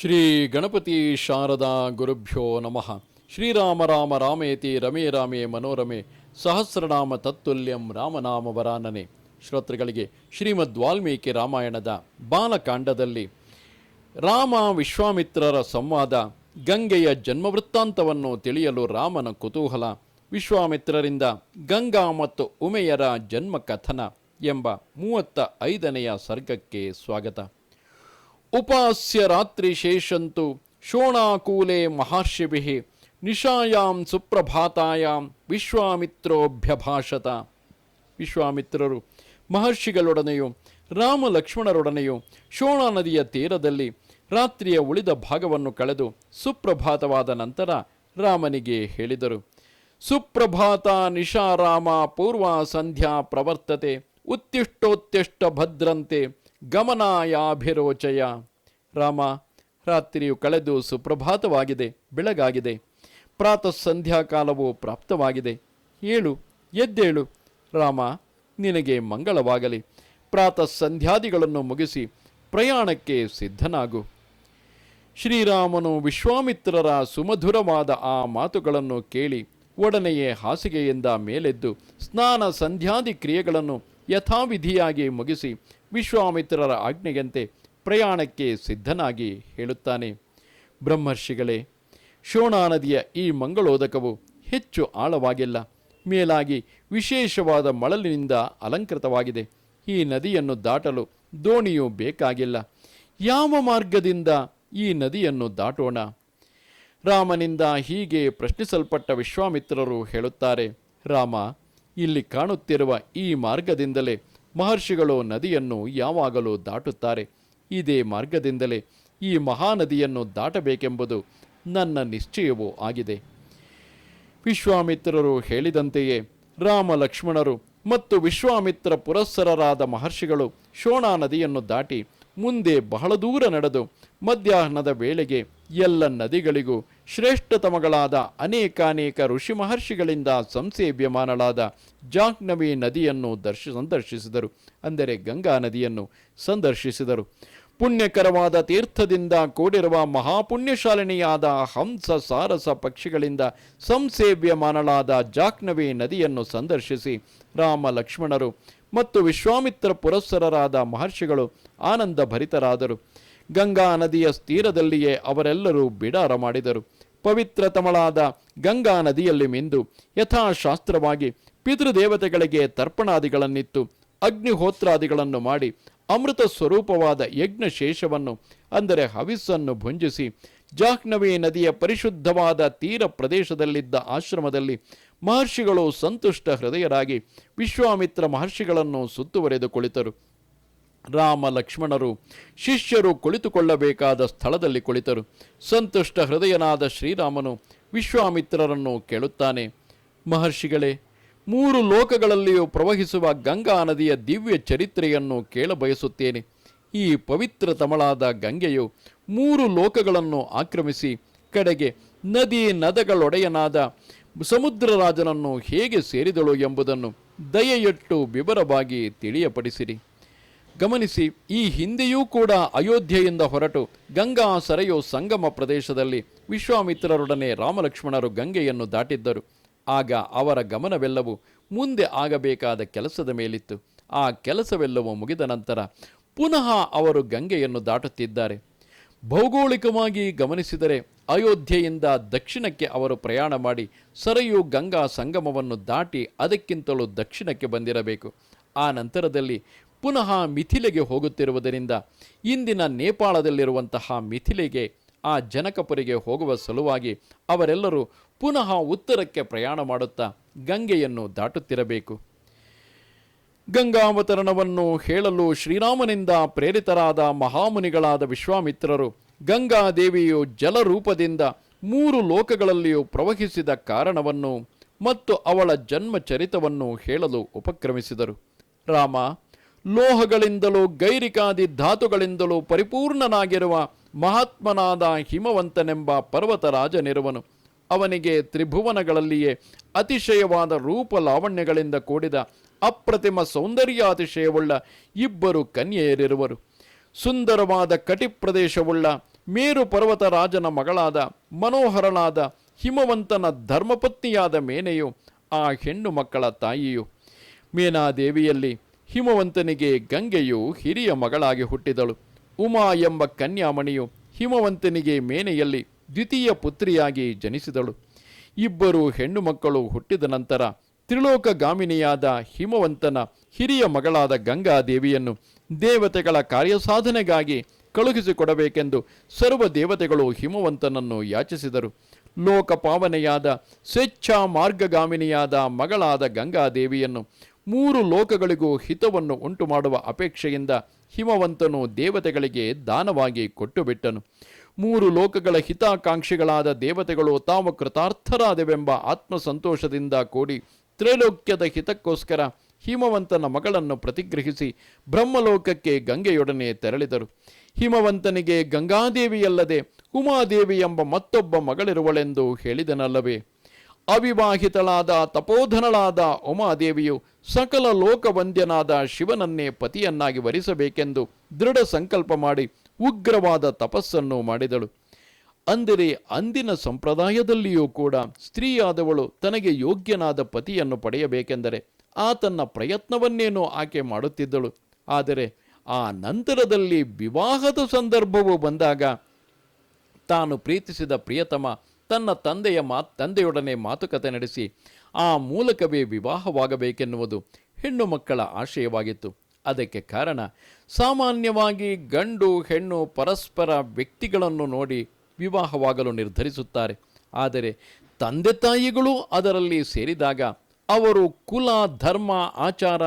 ಶ್ರೀ ಗಣಪತಿ ಶಾರದಾ ಗುರುಭ್ಯೋ ನಮಃ. ಶ್ರೀರಾಮ ರಾಮ ರಾಮೇತಿ ರಮೇ ರಾಮೇ ಮನೋರಮೆ ಸಹಸ್ರನಾಮ ತತ್ತುಲ್ಯಂ ರಾಮನಾಮ ವರಾನನೆ. ಶ್ರೋತೃಗಳಿಗೆ ಶ್ರೀಮದ್ ವಾಲ್ಮೀಕಿ ರಾಮಾಯಣದ ಬಾಲಕಾಂಡದಲ್ಲಿ ರಾಮ ವಿಶ್ವಾಮಿತ್ರರ ಸಂವಾದ, ಗಂಗೆಯ ಜನ್ಮವೃತ್ತಾಂತವನ್ನು ತಿಳಿಯಲು ರಾಮನ ಕುತೂಹಲ, ವಿಶ್ವಾಮಿತ್ರರಿಂದ ಗಂಗಾ ಮತ್ತು ಉಮೆಯರ ಜನ್ಮ ಕಥನ ಎಂಬ ಮೂವತ್ತ ಐದನೆಯ ಸರ್ಗಕ್ಕೆ ಸ್ವಾಗತ. ಉಪಾಸ್ಯ ರಾತ್ರಿ ಶೇಷಂತು ಶೋಣಾಕೂಲೆ ಮಹರ್ಷಿಭಿಃ ನಿಶಾಯಾಂ ಸುಪ್ರಭಾತಾಯಾಂ ವಿಶ್ವಾಮಿತ್ರೋಭ್ಯಭಾಷತ. ವಿಶ್ವಾಮಿತ್ರರು, ಮಹರ್ಷಿಗಳೊಡನೆಯೂ ರಾಮ ಲಕ್ಷ್ಮಣರೊಡನೆಯೂ ಶೋಣ ನದಿಯ ತೀರದಲ್ಲಿ ರಾತ್ರಿಯ ಉಳಿದ ಭಾಗವನ್ನು ಕಳೆದು ಸುಪ್ರಭಾತವಾದ ನಂತರ ರಾಮನಿಗೆ ಹೇಳಿದರು, ಸುಪ್ರಭಾತ ನಿಶಾರಾಮ ಪೂರ್ವ ಸಂಧ್ಯಾ ಪ್ರವರ್ತತೆ ಉತ್ತಿಷ್ಟೋತ್ತಿಷ್ಟ ಭದ್ರಂತೆ ಗಮನಾಯಾಭಿರೋಚಯ. ರಾಮ, ರಾತ್ರಿಯು ಕಳೆದು ಸುಪ್ರಭಾತವಾಗಿದೆ, ಬೆಳಗಾಗಿದೆ. ಪ್ರಾತಃ ಸಂಧ್ಯಾಕಾಲವು ಪ್ರಾಪ್ತವಾಗಿದೆ. ಏಳು, ಎದ್ದೇಳು. ರಾಮ, ನಿನಗೆ ಮಂಗಳವಾಗಲಿ. ಪ್ರಾತಃ ಸಂಧ್ಯಾದಿಗಳನ್ನು ಮುಗಿಸಿ ಪ್ರಯಾಣಕ್ಕೆ ಸಿದ್ಧನಾಗು. ಶ್ರೀರಾಮನು ವಿಶ್ವಾಮಿತ್ರರ ಸುಮಧುರವಾದ ಆ ಮಾತುಗಳನ್ನು ಕೇಳಿ ಒಡನೆಯೇ ಹಾಸಿಗೆಯಿಂದ ಮೇಲೆದ್ದು ಸ್ನಾನ ಸಂಧ್ಯಾದಿ ಕ್ರಿಯೆಗಳನ್ನು ಯಥಾವಿಧಿಯಾಗಿ ಮುಗಿಸಿ ವಿಶ್ವಾಮಿತ್ರರ ಆಜ್ಞೆಯಂತೆ ಪ್ರಯಾಣಕ್ಕೆ ಸಿದ್ಧನಾಗಿ ಹೇಳುತ್ತಾನೆ. ಬ್ರಹ್ಮರ್ಷಿಗಳೇ, ಶೋಣಾ ನದಿಯ ಈ ಮಂಗಳೋದಕವು ಹೆಚ್ಚು ಆಳವಾಗಿಲ್ಲ. ಮೇಲಾಗಿ ವಿಶೇಷವಾದ ಮಳಲಿನಿಂದ ಅಲಂಕೃತವಾಗಿದೆ. ಈ ನದಿಯನ್ನು ದಾಟಲು ದೋಣಿಯು ಬೇಕಾಗಿಲ್ಲ. ಯಾವ ಮಾರ್ಗದಿಂದ ಈ ನದಿಯನ್ನು ದಾಟೋಣ? ರಾಮನಿಂದ ಹೀಗೆ ಪ್ರಶ್ನಿಸಲ್ಪಟ್ಟ ವಿಶ್ವಾಮಿತ್ರರು ಹೇಳುತ್ತಾರೆ, ರಾಮ, ಇಲ್ಲಿ ಕಾಣುತ್ತಿರುವ ಈ ಮಾರ್ಗದಿಂದಲೇ ಮಹರ್ಷಿಗಳು ನದಿಯನ್ನು ಯಾವಾಗಲೂ ದಾಟುತ್ತಾರೆ. ಇದೇ ಮಾರ್ಗದಿಂದಲೇ ಈ ಮಹಾನದಿಯನ್ನು ದಾಟಬೇಕೆಂಬುದು ನನ್ನ ನಿಶ್ಚಯವೂ ಆಗಿದೆ. ವಿಶ್ವಾಮಿತ್ರರು ಹೇಳಿದಂತೆಯೇ ರಾಮ ಲಕ್ಷ್ಮಣರು ಮತ್ತು ವಿಶ್ವಾಮಿತ್ರ ಪುರಸ್ಸರರಾದ ಮಹರ್ಷಿಗಳು ಶೋಣಾ ನದಿಯನ್ನು ದಾಟಿ ಮುಂದೆ ಬಹಳ ದೂರ ನಡೆದು ಮಧ್ಯಾಹ್ನದ ವೇಳೆಗೆ ಎಲ್ಲ ನದಿಗಳಿಗೂ ಶ್ರೇಷ್ಠತಮಗಳಾದ ಅನೇಕಾನೇಕ ಋಷಿ ಮಹರ್ಷಿಗಳಿಂದ ಸಂಸೇವ್ಯಮಾನಳಾದ ಜಾಹ್ನವಿ ನದಿಯನ್ನು ದರ್ಶ, ಸಂದರ್ಶಿಸಿದರು. ಅಂದರೆ ಗಂಗಾ ನದಿಯನ್ನು ಸಂದರ್ಶಿಸಿದರು. ಪುಣ್ಯಕರವಾದ ತೀರ್ಥದಿಂದ ಕೂಡಿರುವ ಮಹಾಪುಣ್ಯಶಾಲಿನಿಯಾದ ಹಂಸ ಸಾರಸ ಪಕ್ಷಿಗಳಿಂದ ಸಂಸೇವ್ಯಮಾನಳಾದ ಜಾಕ್ನವಿ ನದಿಯನ್ನು ಸಂದರ್ಶಿಸಿ ರಾಮ ಲಕ್ಷ್ಮಣರು ಮತ್ತು ವಿಶ್ವಾಮಿತ್ರ ಪುರಸ್ಸರರಾದ ಮಹರ್ಷಿಗಳು ಆನಂದ ಭರಿತರಾದರು ಗಂಗಾ ನದಿಯ ತೀರದಲ್ಲಿಯೇ ಅವರೆಲ್ಲರೂ ಬಿಡಾರ ಮಾಡಿದರು. ಪವಿತ್ರತಮಳಾದ ಗಂಗಾ ನದಿಯಲ್ಲಿ ಮಿಂದು ಯಥಾಶಾಸ್ತ್ರವಾಗಿ ಪಿತೃದೇವತೆಗಳಿಗೆ ತರ್ಪಣಾದಿಗಳನ್ನಿತ್ತು. ಅಗ್ನಿಹೋತ್ರಾದಿಗಳನ್ನು ಮಾಡಿ ಅಮೃತ ಸ್ವರೂಪವಾದ ಯಜ್ಞ ಶೇಷವನ್ನು ಅಂದರೆ ಹವಿಸ್ಸನ್ನು ಭುಂಜಿಸಿ, ಜಾಹ್ನವಿ ನದಿಯ ಪರಿಶುದ್ಧವಾದ ತೀರ ಪ್ರದೇಶದಲ್ಲಿದ್ದ ಆಶ್ರಮದಲ್ಲಿ ಮಹರ್ಷಿಗಳು ಸಂತುಷ್ಟ ಹೃದಯರಾಗಿ ವಿಶ್ವಾಮಿತ್ರ ಮಹರ್ಷಿಗಳನ್ನು ಸುತ್ತುವರೆದು ಕುಳಿತರು. ರಾಮ ಲಕ್ಷ್ಮಣರು, ಶಿಷ್ಯರು ಕುಳಿತುಕೊಳ್ಳಬೇಕಾದ ಸ್ಥಳದಲ್ಲಿ ಕುಳಿತರು. ಸಂತುಷ್ಟ ಹೃದಯನಾದ ಶ್ರೀರಾಮನು ವಿಶ್ವಾಮಿತ್ರರನ್ನು ಕೇಳುತ್ತಾನೆ, ಮಹರ್ಷಿಗಳೇ ಮೂರು ಲೋಕಗಳಲ್ಲಿಯೂ ಪ್ರವಹಿಸುವ ಗಂಗಾ ನದಿಯ ದಿವ್ಯ ಚರಿತ್ರೆಯನ್ನು ಕೇಳಬಯಸುತ್ತೇನೆ ಈ ಪವಿತ್ರ ತಮಳಾದ ಗಂಗೆಯು ಮೂರು ಲೋಕಗಳನ್ನು ಆಕ್ರಮಿಸಿ, ಕಡೆಗೆ ನದಿ ನದಗಳೊಡೆಯನಾದ ಸಮುದ್ರರಾಜನನ್ನು ಹೇಗೆ ಸೇರಿದಳು ಎಂಬುದನ್ನು ದಯೆಯಟ್ಟು ವಿವರವಾಗಿ ತಿಳಿಯಪಡಿಸಿರಿ. ಗಮನಿಸಿ, ಈ ಹಿಂದೆಯೂ ಕೂಡ ಅಯೋಧ್ಯೆಯಿಂದ ಹೊರಟು ಗಂಗಾ ಸರೆಯು ಸಂಗಮ ಪ್ರದೇಶದಲ್ಲಿ ವಿಶ್ವಾಮಿತ್ರರೊಡನೆ ರಾಮಲಕ್ಷ್ಮಣರು ಗಂಗೆಯನ್ನು ದಾಟಿದ್ದರು. ಆಗ ಅವರ ಗಮನವೆಲ್ಲವೂ ಮುಂದೆ ಆಗಬೇಕಾದ ಕೆಲಸದ ಮೇಲಿತ್ತು. ಆ ಕೆಲಸವೆಲ್ಲವೂ ಮುಗಿದ ನಂತರ ಪುನಃ ಅವರು ಗಂಗೆಯನ್ನು ದಾಟುತ್ತಿದ್ದಾರೆ. ಭೌಗೋಳಿಕವಾಗಿ ಗಮನಿಸಿದರೆ ಅಯೋಧ್ಯೆಯಿಂದ ದಕ್ಷಿಣಕ್ಕೆ ಅವರು ಪ್ರಯಾಣ ಮಾಡಿ ಸರಯು ಗಂಗಾ ಸಂಗಮವನ್ನು ದಾಟಿ ಅದಕ್ಕಿಂತಲೂ ದಕ್ಷಿಣಕ್ಕೆ ಬಂದಿರಬೇಕು. ಆ ನಂತರದಲ್ಲಿ ಪುನಃ ಮಿಥಿಲೆಗೆ ಹೋಗುತ್ತಿರುವುದರಿಂದ ಇಂದಿನ ನೇಪಾಳದಲ್ಲಿರುವಂತಹ ಮಿಥಿಲೆಗೆ ಆ ಜನಕಪುರಿಗೆ ಹೋಗುವ ಸಲುವಾಗಿ ಅವರೆಲ್ಲರೂ ಪುನಃ ಉತ್ತರಕ್ಕೆ ಪ್ರಯಾಣ ಮಾಡುತ್ತಾ ಗಂಗೆಯನ್ನು ದಾಟುತ್ತಿರಬೇಕು. ಗಂಗಾವತರಣವನ್ನು ಹೇಳಲು ಶ್ರೀರಾಮನಿಂದ ಪ್ರೇರಿತರಾದ ಮಹಾಮುನಿಗಳಾದ ವಿಶ್ವಾಮಿತ್ರರು ಗಂಗಾದೇವಿಯು ಜಲರೂಪದಿಂದ ಮೂರು ಲೋಕಗಳಲ್ಲಿಯೂ ಪ್ರವಹಿಸಿದ ಕಾರಣವನ್ನು ಮತ್ತು ಅವಳ ಜನ್ಮ ಚರಿತವನ್ನು ಹೇಳಲು ಉಪಕ್ರಮಿಸಿದರು. ರಾಮ, ಲೋಹಗಳಿಂದಲೂ ಗೈರಿಕಾದಿ ಧಾತುಗಳಿಂದಲೂ ಪರಿಪೂರ್ಣನಾಗಿರುವ ಮಹಾತ್ಮನಾದ ಹಿಮವಂತನೆಂಬ ಪರ್ವತರಾಜನಿರುವನು ಅವನಿಗೆ ತ್ರಿಭುವನಗಳಲ್ಲಿಯೇ ಅತಿಶಯವಾದ ರೂಪ ಲಾವಣ್ಯಗಳಿಂದ ಕೂಡಿದ ಅಪ್ರತಿಮ ಸೌಂದರ್ಯಾತಿಶಯವುಳ್ಳ ಇಬ್ಬರು ಕನ್ಯೆಯರಿರುವರು. ಸುಂದರವಾದ ಕಟಿಪ್ರದೇಶವುಳ್ಳ ಮೇರು ಪರ್ವತ ರಾಜನ ಮಗಳಾದ ಮನೋಹರನಾದ ಹಿಮವಂತನ ಧರ್ಮಪತ್ನಿಯಾದ ಮೇನೆಯು ಆ ಹೆಣ್ಣು ಮಕ್ಕಳ ತಾಯಿಯು. ಮೇನಾದೇವಿಯಲ್ಲಿ ಹಿಮವಂತನಿಗೆ ಗಂಗೆಯು ಹಿರಿಯ ಮಗಳಾಗಿ ಹುಟ್ಟಿದಳು. ಉಮಾ ಎಂಬ ಕನ್ಯಾಮಣಿಯು ಹಿಮವಂತನಿಗೆ ಮೇನೆಯಲ್ಲಿ ದ್ವಿತೀಯ ಪುತ್ರಿಯಾಗಿ ಜನಿಸಿದಳು. ಇಬ್ಬರು ಹೆಣ್ಣು ಮಕ್ಕಳು ಹುಟ್ಟಿದ ನಂತರ ತ್ರಿಲೋಕಗಾಮಿನಿಯಾದ ಹಿಮವಂತನ ಹಿರಿಯ ಮಗಳಾದ ಗಂಗಾದೇವಿಯನ್ನು ದೇವತೆಗಳ ಕಾರ್ಯಸಾಧನೆಗಾಗಿ ಕಳುಹಿಸಿಕೊಡಬೇಕೆಂದು ಸರ್ವ ದೇವತೆಗಳು ಹಿಮವಂತನನ್ನು ಯಾಚಿಸಿದರು. ಲೋಕಪಾವನೆಯಾದ ಸ್ವೇಚ್ಛಾ ಮಾರ್ಗಗಾಮಿನಿಯಾದ ಮಗಳಾದ ಗಂಗಾದೇವಿಯನ್ನು ಮೂರು ಲೋಕಗಳಿಗೂ ಹಿತವನ್ನು ಉಂಟು ಮಾಡುವ ಅಪೇಕ್ಷೆಯಿಂದ ಹಿಮವಂತನು ದೇವತೆಗಳಿಗೆ ದಾನವಾಗಿ ಕೊಟ್ಟುಬಿಟ್ಟನು. ಮೂರು ಲೋಕಗಳ ಹಿತಾಕಾಂಕ್ಷಿಗಳಾದ ದೇವತೆಗಳು ತಾವು ಕೃತಾರ್ಥರಾದವೆಂಬ ಆತ್ಮಸಂತೋಷದಿಂದ ಕೂಡಿ ತ್ರೈಲೋಕ್ಯದ ಹಿತಕ್ಕೋಸ್ಕರ ಹಿಮವಂತನ ಮಗಳನ್ನು ಪ್ರತಿಗ್ರಹಿಸಿ ಬ್ರಹ್ಮಲೋಕಕ್ಕೆ ಗಂಗೆಯೊಡನೆ ತೆರಳಿದರು. ಹಿಮವಂತನಿಗೆ ಗಂಗಾದೇವಿಯಲ್ಲದೆ ಉಮಾದೇವಿ ಎಂಬ ಮತ್ತೊಬ್ಬ ಮಗಳಿರುವಳೆಂದು ಹೇಳಿದನಲ್ಲವೇ. ಅವಿವಾಹಿತಳಾದ ತಪೋಧನಳಾದ ಉಮಾದೇವಿಯು ಸಕಲ ಲೋಕವಂದ್ಯನಾದ ಶಿವನನ್ನೇ ಪತಿಯನ್ನಾಗಿ ವರಿಸಬೇಕೆಂದು ದೃಢ ಸಂಕಲ್ಪ ಮಾಡಿ ಉಗ್ರವಾದ ತಪಸ್ಸನ್ನು ಮಾಡಿದಳು. ಅಂದರೆ ಅಂದಿನ ಸಂಪ್ರದಾಯದಲ್ಲಿಯೂ ಕೂಡ ಸ್ತ್ರೀಯಾದವಳು ತನಗೆ ಯೋಗ್ಯನಾದ ಪತಿಯನ್ನು ಪಡೆಯಬೇಕೆಂದರೆ ಆತನ ಪ್ರಯತ್ನವನ್ನೇನೋ ಆಕೆ ಮಾಡುತ್ತಿದ್ದಳು. ಆದರೆ ಆ ನಂತರದಲ್ಲಿ ವಿವಾಹದ ಸಂದರ್ಭವು ಬಂದಾಗ ತಾನು ಪ್ರೀತಿಸಿದ ಪ್ರಿಯತಮ ತನ್ನ ತಂದೆಯ ಮಾ, ತಂದೆಯೊಡನೆ ಮಾತುಕತೆ ನಡೆಸಿ ಆ ಮೂಲಕವೇ ವಿವಾಹವಾಗಬೇಕೆನ್ನುವುದು ಹೆಣ್ಣು ಮಕ್ಕಳ ಆಶಯವಾಗಿತ್ತು. ಅದಕ್ಕೆ ಕಾರಣ ಸಾಮಾನ್ಯವಾಗಿ ಗಂಡು, ಹೆಣ್ಣು, ಪರಸ್ಪರ ವ್ಯಕ್ತಿಗಳನ್ನು ನೋಡಿ ವಿವಾಹವಾಗಲು ನಿರ್ಧರಿಸುತ್ತಾರೆ. ಆದರೆ ತಂದೆ ತಾಯಿಗಳು ಅದರಲ್ಲಿ ಸೇರಿದಾಗ ಅವರು ಕುಲ, ಧರ್ಮ, ಆಚಾರ,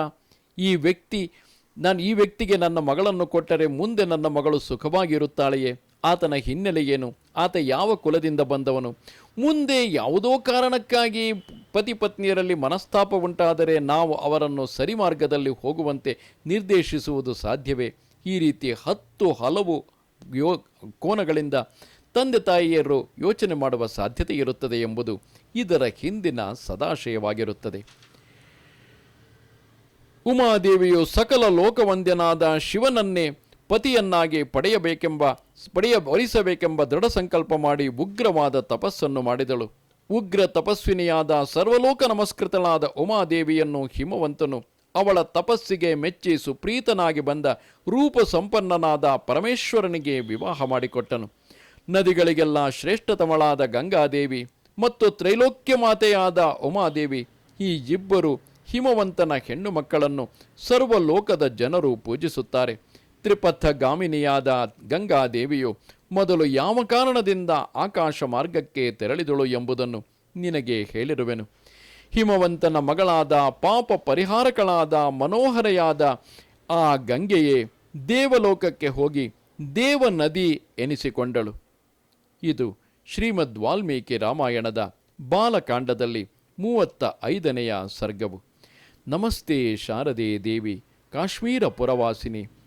ಈ ವ್ಯಕ್ತಿ, ನಾನು, ಈ ವ್ಯಕ್ತಿಗೆ ನನ್ನ ಮಗಳನ್ನು ಕೊಟ್ಟರೆ ಮುಂದೆ ನನ್ನ ಮಗಳು ಸುಖವಾಗಿರುತ್ತಾಳೆಯೇ? ಆತನ ಹಿನ್ನೆಲೆ ಏನು? ಆತ ಯಾವ ಕುಲದಿಂದ ಬಂದವನು? ಮುಂದೆ ಯಾವುದೋ ಕಾರಣಕ್ಕಾಗಿ ಪತಿ ಪತ್ನಿಯರಲ್ಲಿ ಮನಸ್ತಾಪ ಉಂಟಾದರೆ ನಾವು ಅವರನ್ನು ಸರಿ ಮಾರ್ಗದಲ್ಲಿ ಹೋಗುವಂತೆ ನಿರ್ದೇಶಿಸುವುದು ಸಾಧ್ಯವೇ? ಈ ರೀತಿ ಹತ್ತು ಹಲವು ಯೋ ಕೋನಗಳಿಂದ ತಂದೆ ತಾಯಿಯರು ಯೋಚನೆ ಮಾಡುವ ಸಾಧ್ಯತೆ ಇರುತ್ತದೆ ಎಂಬುದು ಇದರ ಹಿಂದಿನ ಸದಾಶಯವಾಗಿರುತ್ತದೆ. ಉಮಾದೇವಿಯು ಸಕಲ ಲೋಕವಂದ್ಯನಾದ ಶಿವನನ್ನೇ ಪತಿಯನ್ನಾಗಿ ಪಡೆಯಬೇಕೆಂಬ, ಪಡೆಯ, ವರಿಸಬೇಕೆಂಬ ದೃಢ ಸಂಕಲ್ಪ ಮಾಡಿ ಉಗ್ರವಾದ ತಪಸ್ಸನ್ನು ಮಾಡಿದಳು. ಉಗ್ರ ತಪಸ್ವಿನಿಯಾದ ಸರ್ವಲೋಕ ನಮಸ್ಕೃತಳಾದ ಉಮಾದೇವಿಯನ್ನು ಹಿಮವಂತನು ಅವಳ ತಪಸ್ಸಿಗೆ ಮೆಚ್ಚಿ ಸುಪ್ರೀತನಾಗಿ ಬಂದ ರೂಪ ಸಂಪನ್ನನಾದ ಪರಮೇಶ್ವರನಿಗೆ ವಿವಾಹ ಮಾಡಿಕೊಟ್ಟನು. ನದಿಗಳಿಗೆಲ್ಲ ಶ್ರೇಷ್ಠತಮಳಾದ ಗಂಗಾದೇವಿ ಮತ್ತು ತ್ರೈಲೋಕ್ಯ ಮಾತೆಯಾದ ಉಮಾದೇವಿ, ಈ ಇಬ್ಬರು ಹಿಮವಂತನ ಹೆಣ್ಣು ಮಕ್ಕಳನ್ನು ಸರ್ವಲೋಕದ ಜನರು ಪೂಜಿಸುತ್ತಾರೆ. ತ್ರಿಪಥಗಾಮಿನಿಯಾದ ಗಂಗಾದೇವಿಯು ಮೊದಲು ಯಾವ ಕಾರಣದಿಂದ ಆಕಾಶ ಮಾರ್ಗಕ್ಕೆ ತೆರಳಿದಳು ಎಂಬುದನ್ನು ನಿನಗೆ ಹೇಳಿರುವೆನು. ಹಿಮವಂತನ ಮಗಳಾದ ಪಾಪ ಪರಿಹಾರಕಳಾದ ಮನೋಹರೆಯಾದ ಆ ಗಂಗೆಯೇ ದೇವಲೋಕಕ್ಕೆ ಹೋಗಿ ದೇವ ನದಿ ಎನಿಸಿಕೊಂಡಳು. ಇದು ಶ್ರೀಮದ್ ವಾಲ್ಮೀಕಿ ರಾಮಾಯಣದ ಬಾಲಕಾಂಡದಲ್ಲಿ ಮೂವತ್ತ ಐದನೆಯ ಸರ್ಗವು. ನಮಸ್ತೆ ಶಾರದೆ ದೇವಿ, ಕಾಶ್ಮೀರ ಪುರವಾಸಿನಿ.